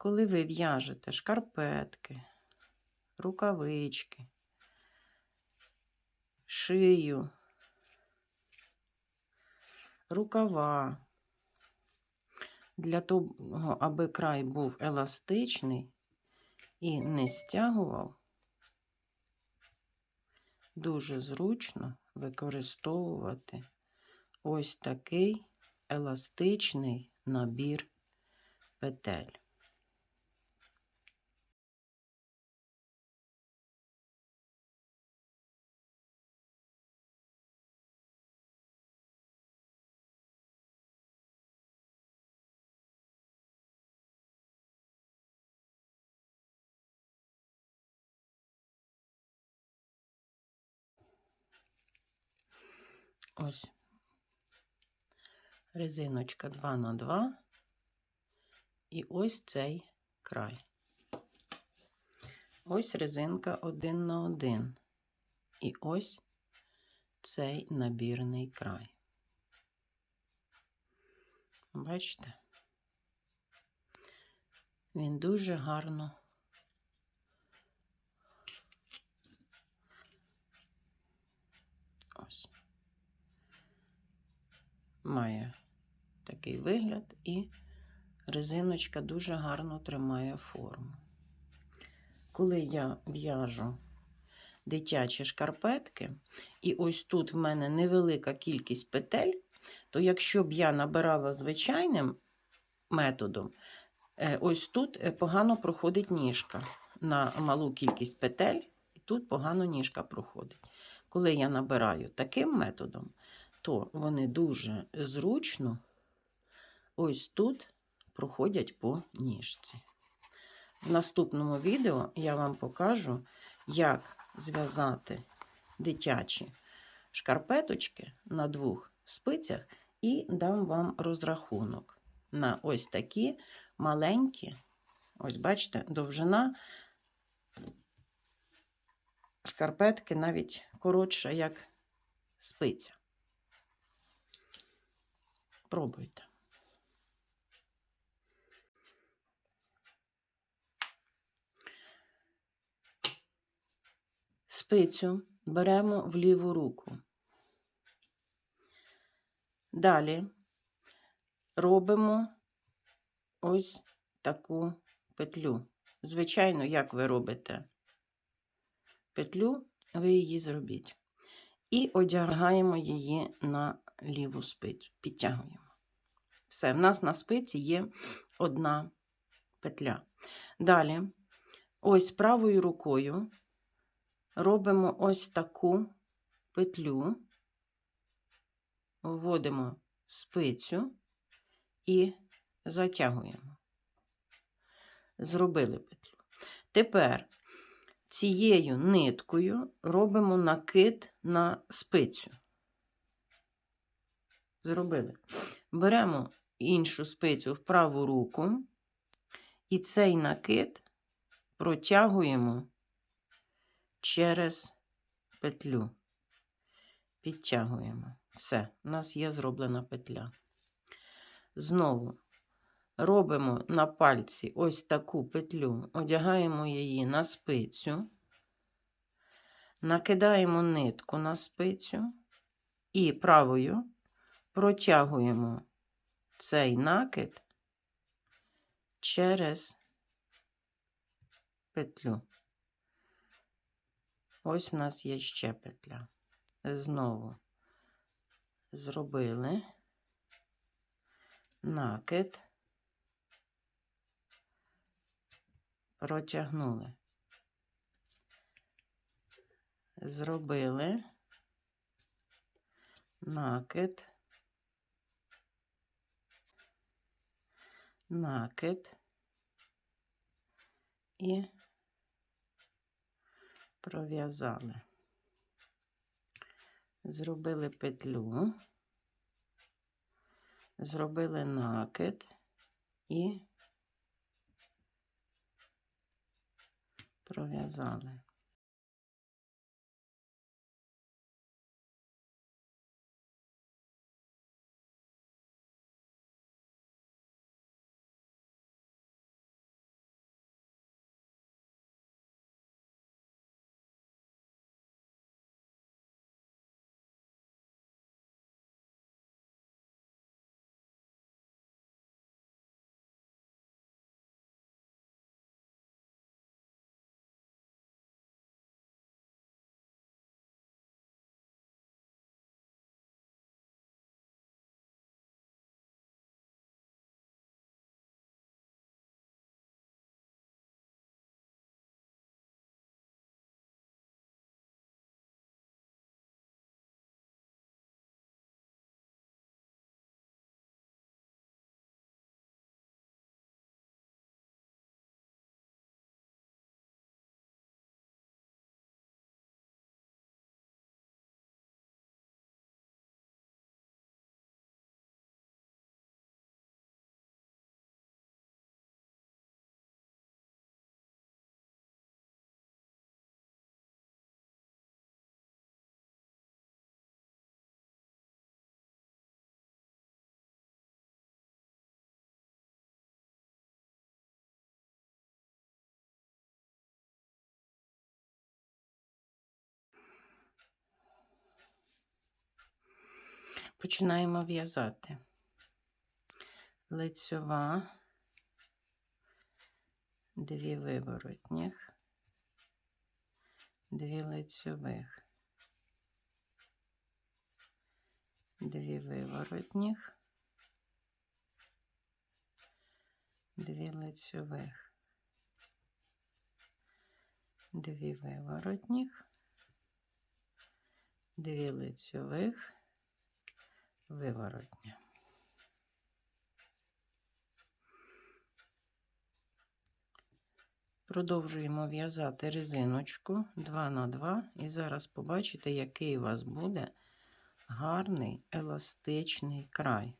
коли ви в'яжете шкарпетки, рукавички, шию, рукава, для того, аби край був еластичний і не стягував, дуже зручно використовувати ось такий еластичний набір петель. Ось резиночка 2 на 2 і ось цей край. Ось резинка 1 на 1 і ось цей набірний край. Бачите? Він дуже гарно ось має такий вигляд, і резиночка дуже гарно тримає форму. Коли я в'яжу дитячі шкарпетки, і ось тут в мене невелика кількість петель, то якщо б я набирала звичайним методом, е, ось тут е, погано проходить ніжка на малу кількість петель, і тут погано ніжка проходить. Коли я набираю таким методом, то вони дуже зручно ось тут проходять по ніжці. В наступному відео я вам покажу, як зв'язати дитячі шкарпеточки на двох спицях і дам вам розрахунок на ось такі маленькі, ось бачите, довжина шкарпетки навіть коротша, як спиця. Пробуйте. Спицю беремо в ліву руку. Далі робимо ось таку петлю. Звичайно, як ви робите петлю, ви її зробіть. І одягаємо її на ліву спицю, підтягуємо. Все, в нас на спиці є одна петля. Далі, ось правою рукою робимо ось таку петлю, вводимо спицю і затягуємо. Зробили петлю. Тепер цією ниткою робимо накид на спицю. Зробили. Беремо іншу спицю в праву руку, і цей накид протягуємо через петлю. Підтягуємо. Все, у нас є зроблена петля. Знову робимо на пальці ось таку петлю, одягаємо її на спицю, накидаємо нитку на спицю і правою протягуємо цей накид через петлю. Ось у нас є ще петля. Знову зробили накид, протягнули. Зробили накид, накид і пров'язали. Зробили петлю, зробили накид і пров'язали. Починаємо в'язати. Лицьова, дві виворотніх, дві лицьових, дві виворотніх, дві лицьових, дві виворотніх, дві лицьових, виворотня. Продовжуємо в'язати резиночку 2 на 2 і зараз побачите, який у вас буде гарний еластичний край.